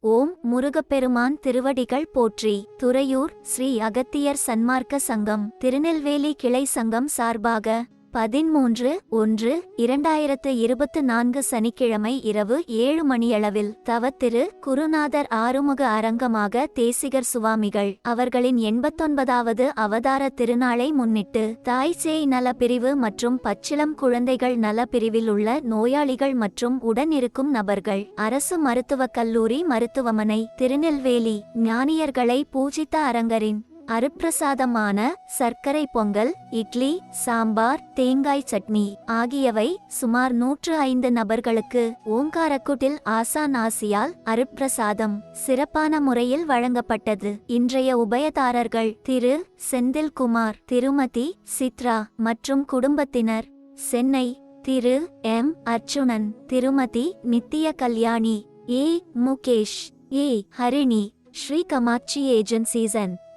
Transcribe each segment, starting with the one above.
ஓம் முருகப்பெருமான் திருவடிகள் போற்றி. துறையூர் ஸ்ரீ அகத்தியர் சன்மார்க்க சங்கம் திருநெல்வேலி கிளை சங்கம் சார்பாக பதிமூன்று ஒன்று இரண்டாயிரத்து இருபத்து நான்கு சனிக்கிழமை இரவு ஏழு மணியளவில் தவத்திரு குருநாதர் ஆறுமுக அரங்கமாக தேசிகர் சுவாமிகள் அவர்களின் எண்பத்தொன்பதாவது அவதார திருநாளை முன்னிட்டு தாய் சேய் பிரிவு மற்றும் பச்சிளம் குழந்தைகள் நல பிரிவில் உள்ள நோயாளிகள் மற்றும் உடன் இருக்கும் நபர்கள் அரசு மருத்துவக் கல்லூரி மருத்துவமனை திருநெல்வேலி ஞானியர்களை பூஜித்த அரங்கரின் அருப்பிரசாதமான சர்க்கரை பொங்கல் இட்லி சாம்பார் தேங்காய் சட்னி ஆகியவை சுமார் நூற்று ஐந்து நபர்களுக்கு ஓங்காரக்குட்டில் ஆசான் ஆசியால் அருப்பிரசாதம் சிறப்பான முறையில் வழங்கப்பட்டது. இன்றைய உபயதாரர்கள் திரு. செந்தில்குமார் திருமதி சித்ரா மற்றும் குடும்பத்தினர் சென்னை திரு. எம். அர்ச்சுனன் திருமதி Nithya Kalyani A. Mukesh A. Harini Sri. Kamatchi agencies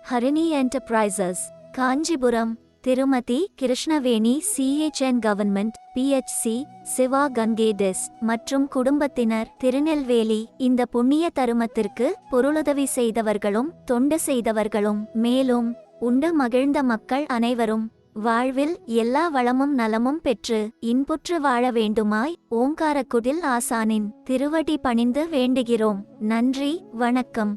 Harini enterprises Kanchipuram திருமதி Krishnaveni CHN government PHC Siva கங்கேடஸ் மற்றும் குடும்பத்தினர் திருநெல்வேலி. இந்த புண்ணிய தருமத்திற்கு பொருளுதவி செய்தவர்களும் தொண்டு செய்தவர்களும் மேலும் உண்டு மகிழ்ந்த மக்கள் அனைவரும் வாழ்வில் எல்லா வளமும் நலமும் பெற்று இன்புற்று வாழ வேண்டுமாய் ஓங்காரக்குடில் ஆசானின் திருவடி பணிந்து வேண்டுகிறோம். நன்றி வணக்கம்.